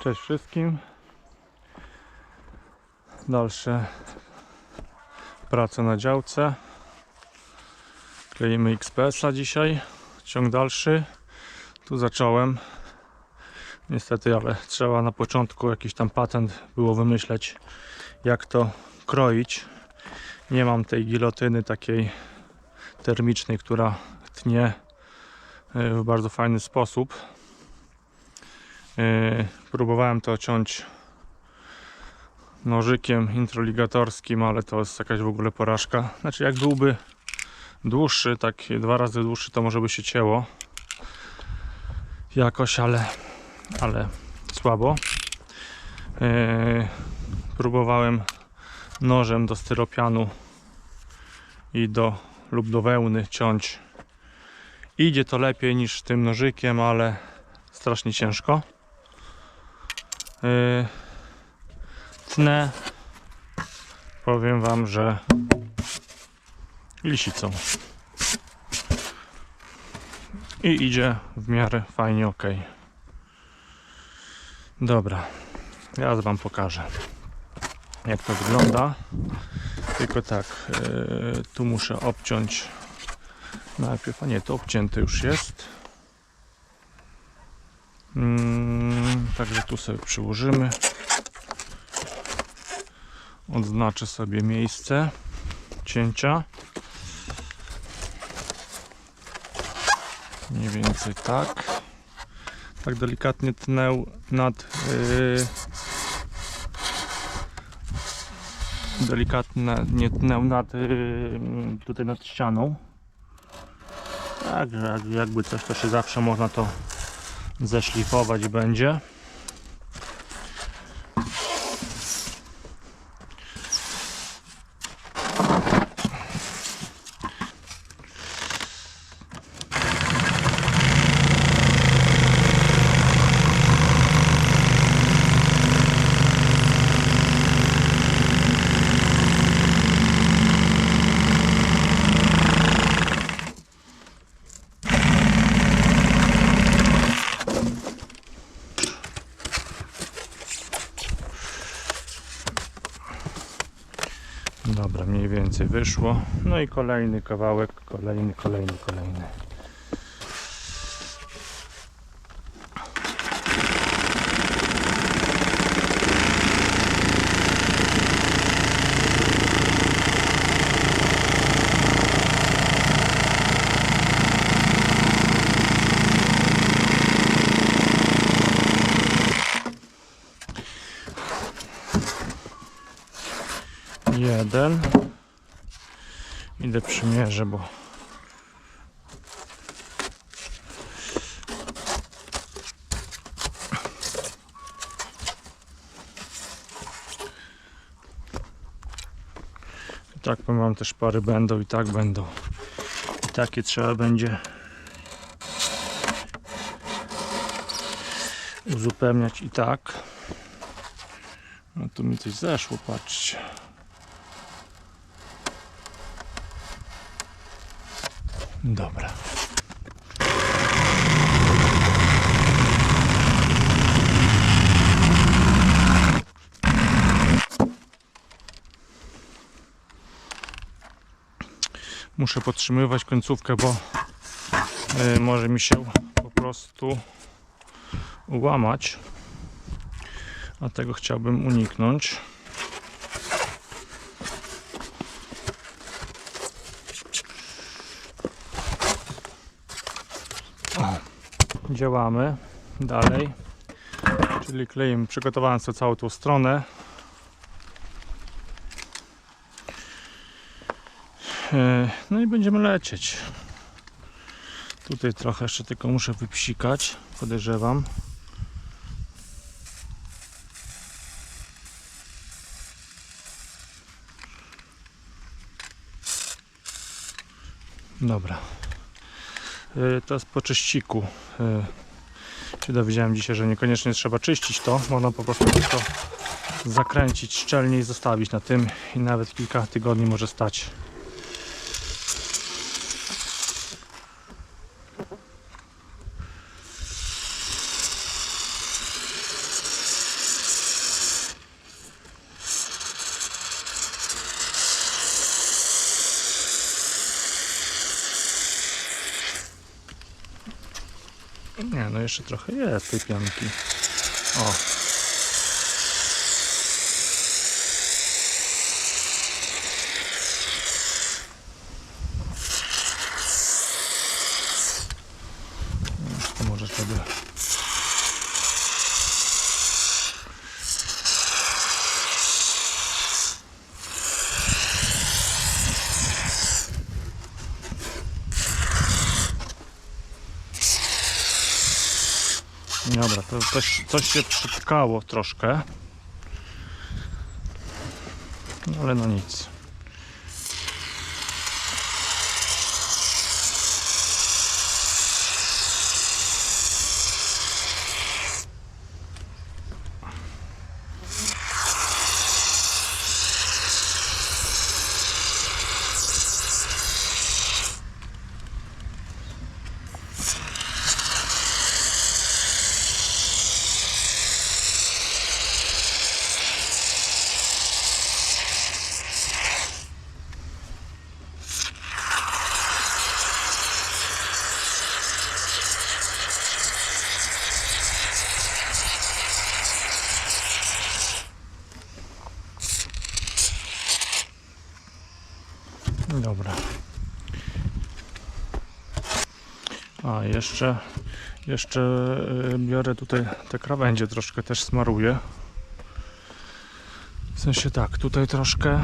Cześć wszystkim. Dalsze prace na działce. Kleimy XPS-a dzisiaj. Ciąg dalszy. Tu zacząłem. Niestety, ale trzeba na początku jakiś tam patent było wymyśleć, jak to kroić. Nie mam tej gilotyny takiej termicznej, która tnie y, w bardzo fajny sposób. Yy, próbowałem to ciąć nożykiem introligatorskim, ale to jest jakaś w ogóle porażka. Znaczy jak byłby dłuższy, tak dwa razy dłuższy, to może by się cięło jakoś, ale, ale słabo. Yy, próbowałem nożem do styropianu i do lub do wełny ciąć. Idzie to lepiej niż tym nożykiem, ale strasznie ciężko. Yy, tnę powiem wam, że lisicą. I idzie w miarę fajnie ok dobra ja wam pokażę jak to wygląda. Tylko tak yy, tu muszę obciąć. Najpierw, a nie to obcięte już jest Także tu sobie przyłożymy. Odznaczę sobie miejsce cięcia. Mniej więcej tak. Tak delikatnie tnę nad yy, delikatnie nie tnę nad yy, tutaj nad ścianą. Także jak- jakby coś to się zawsze można to zeszlifować będzie. Dobra, mniej więcej wyszło. No i kolejny kawałek, kolejny, kolejny, kolejny. Przymierzę, bo I tak wam też pary będą i tak będą. I takie trzeba będzie uzupełniać i tak. No tu mi coś zeszło, patrzcie. Dobra. Muszę podtrzymywać końcówkę, bo y, może mi się po prostu ułamać. A tego chciałbym uniknąć. Działamy dalej. Czyli kleimy, przygotowałem sobie całą tą stronę. E, no i będziemy lecieć. Tutaj trochę jeszcze tylko muszę wypsikać podejrzewam. Dobra teraz po czyściku e, się dowiedziałem dzisiaj, że niekoniecznie trzeba czyścić to, można po prostu tylko zakręcić szczelnie i zostawić na tym i nawet kilka tygodni może stać. Nie, no jeszcze trochę jest tej pianki. O. To może sobie Dobra, coś, coś się przytkało troszkę. Ale no nic. Dobra. A jeszcze, jeszcze y, biorę tutaj te krawędzie, troszkę też smaruję. W sensie tak, tutaj troszkę.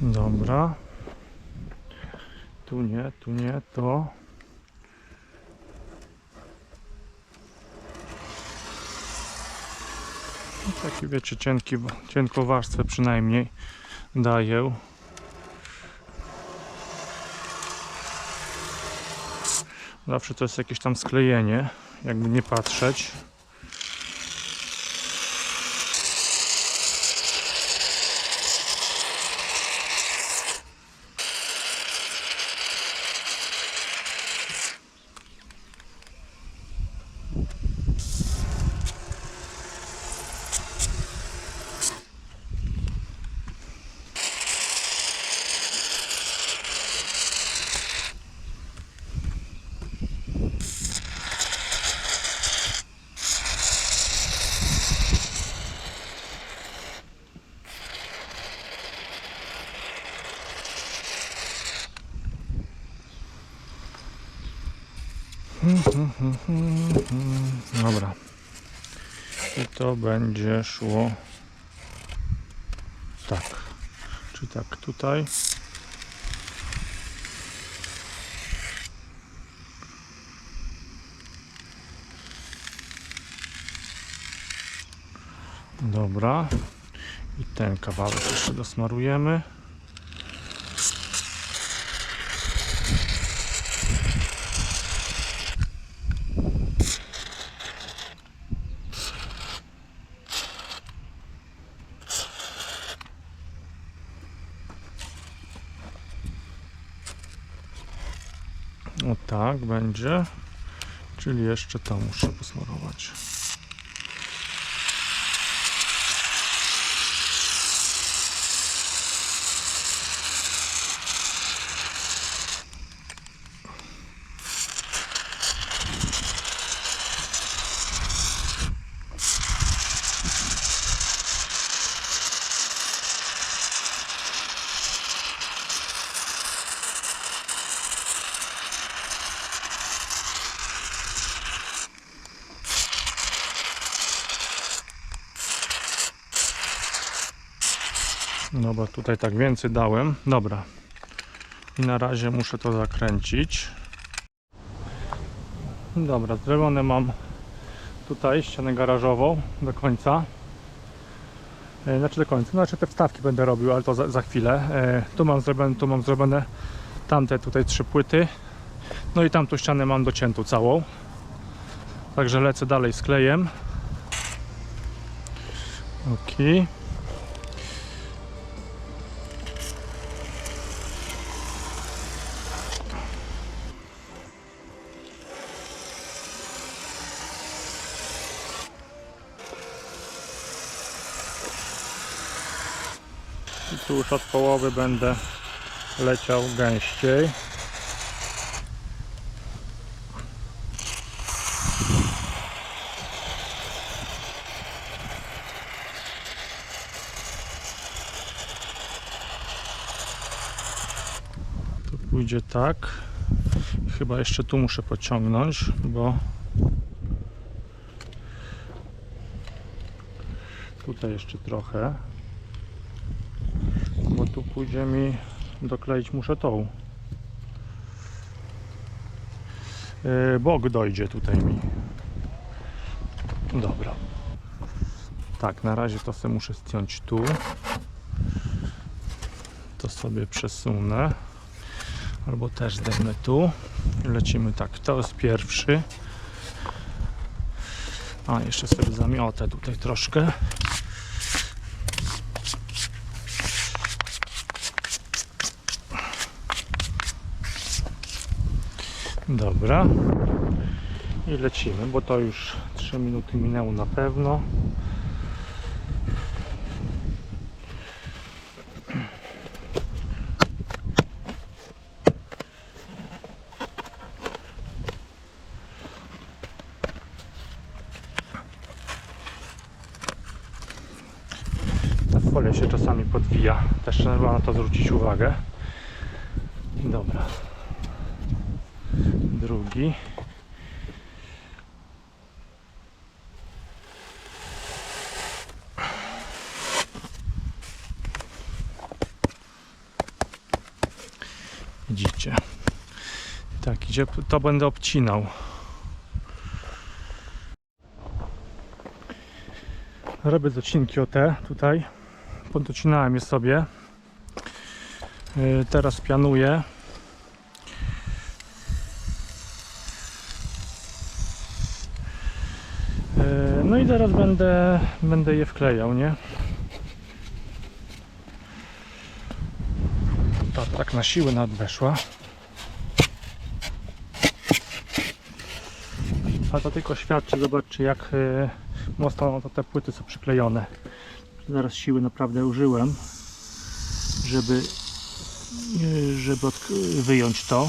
Dobra. Tu nie, tu nie, to. No Taki wiecie, cienki, cienką warstwę przynajmniej daję. Zawsze to jest jakieś tam sklejenie, jakby nie patrzeć. Dobra. I to będzie szło tak. Czy tak tutaj. Dobra. I ten kawałek jeszcze dosmarujemy. O tak będzie. Czyli jeszcze to muszę posmarować. No bo tutaj tak więcej dałem. Dobra. I na razie muszę to zakręcić. Dobra, zrobione mam tutaj ścianę garażową do końca. E, Znaczy do końca, znaczy te wstawki będę robił, ale to za, za chwilę. E, Tu mam zrobione, tu mam zrobione tamte tutaj trzy płyty. No i tamtą ścianę mam dociętą całą. Także lecę dalej z klejem. Okej. I tu już od połowy będę leciał gęściej. Tu pójdzie tak. Chyba jeszcze tu muszę pociągnąć, bo tutaj jeszcze trochę. Tu pójdzie mi dokleić muszę tą. Yy, bok dojdzie tutaj mi. Dobra. Tak, na razie to sobie muszę zdjąć tu. To sobie przesunę. Albo też zdejmę tu. Lecimy tak. To jest pierwszy. A, jeszcze sobie zamiotę tutaj troszkę. Dobra. I lecimy, bo to już 3 minuty minęło na pewno. Ta folia się czasami podwija. Też trzeba na to zwrócić uwagę. Dobra. Drugi. Widzicie. Tak, gdzie to będę obcinał. Robię docinki o te tutaj. Podocinałem je sobie. Yy, Teraz pianuję. Yy, No i teraz będę, będę je wklejał, nie? Ta tak na siłę nawet weszła. A to tylko świadczy, zobaczcie jak yy, mocno te płyty są przyklejone. Zaraz siły naprawdę użyłem, żeby, yy, żeby wyjąć to.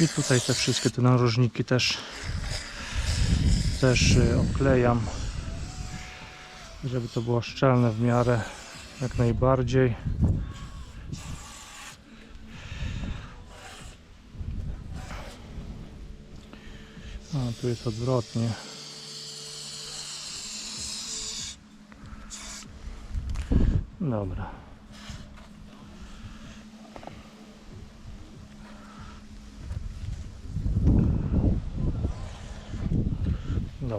I tutaj te wszystkie te narożniki też też y, obklejam, żeby to było szczelne w miarę jak najbardziej. A tu jest odwrotnie. Dobra.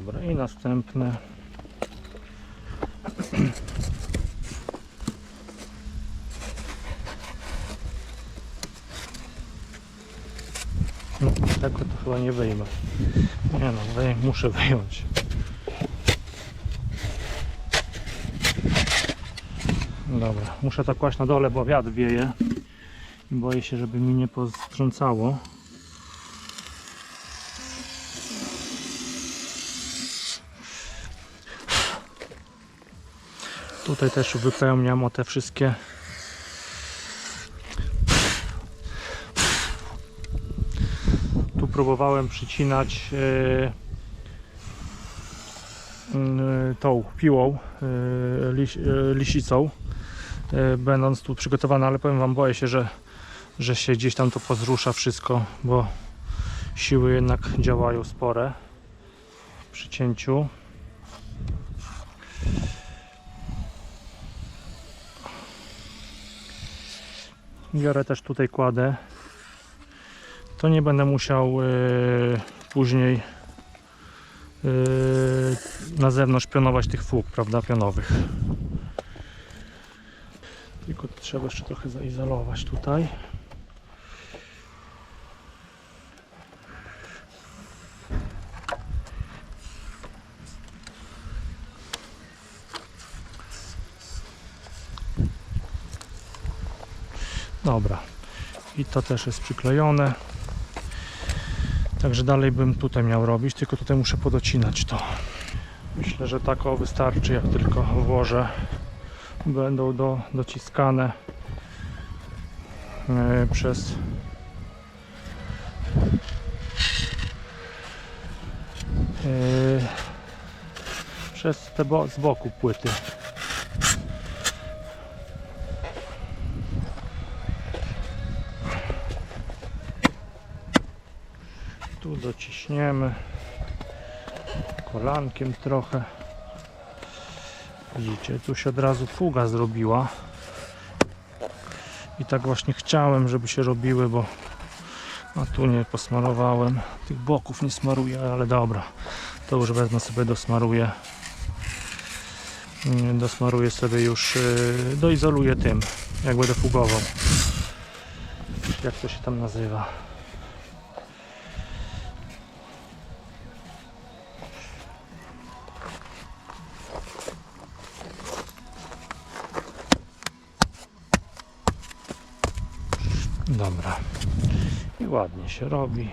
Dobra, i następne. No, tego to chyba nie wyjmę. Nie no, muszę wyjąć. Dobra, muszę to kłaść na dole, bo wiatr wieje. I boję się, żeby mi nie postrzącało. Tutaj też wypełniam o te wszystkie. Tu próbowałem przycinać yy, tą piłą yy, lisicą będąc tu przygotowana, ale powiem wam boję się, że, że się gdzieś tam to pozrusza wszystko, bo siły jednak działają spore przy cięciu biorę też tutaj kładę. To nie będę musiał yy, później yy, na zewnątrz pionować tych fug, prawda, pionowych. Tylko trzeba jeszcze trochę zaizolować tutaj Dobra. I to też jest przyklejone. Także dalej bym tutaj miał robić, tylko tutaj muszę podocinać to. Myślę, że tak o wystarczy, jak tylko włożę. Będą do, dociskane e, przez e, przez te bo, z boku płyty. Dociśniemy kolankiem trochę. Widzicie, tu się od razu fuga zrobiła. I tak właśnie chciałem, żeby się robiły, bo a tu nie posmarowałem. Tych boków nie smaruję, ale dobra. To już wezmę sobie dosmaruję. Dosmaruję sobie już, yy, doizoluję tym, jak będę fugował. Jak to się tam nazywa? Dobra. I ładnie się robi.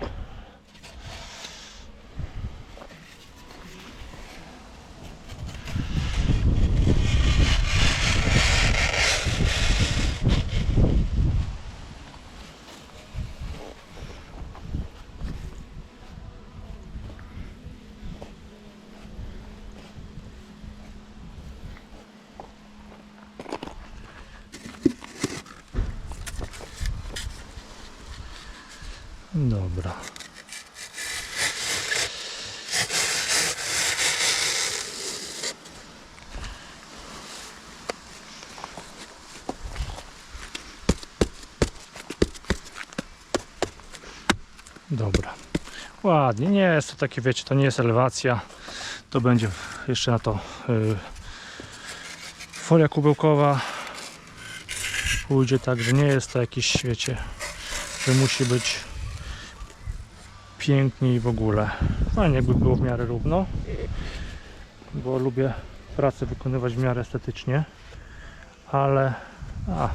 Dobra. Dobra. Ładnie. Nie jest to takie, wiecie, to nie jest elewacja. To będzie jeszcze na to y, folia kubełkowa. Pójdzie tak, że nie jest to jakiś, wiecie, że musi być pięknie i w ogóle. Fajnie jakby było w miarę równo, bo lubię pracę wykonywać w miarę estetycznie, ale a,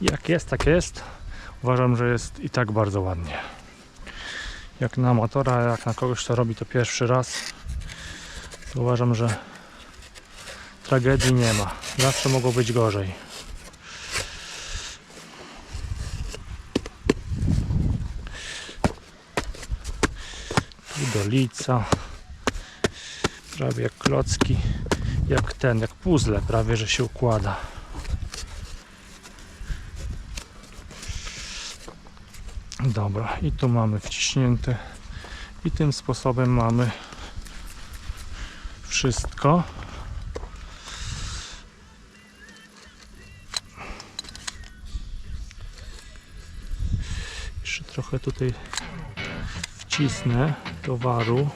jak jest, tak jest. Uważam, że jest i tak bardzo ładnie. Jak na amatora, jak na kogoś, kto robi to pierwszy raz, to uważam, że tragedii nie ma. Zawsze mogło być gorzej. Tu do lica. Prawie jak klocki. Jak ten, jak puzzle prawie, że się układa. Dobra, i tu mamy wciśnięte. I tym sposobem mamy wszystko. Jeszcze trochę tutaj wcisnę towaru.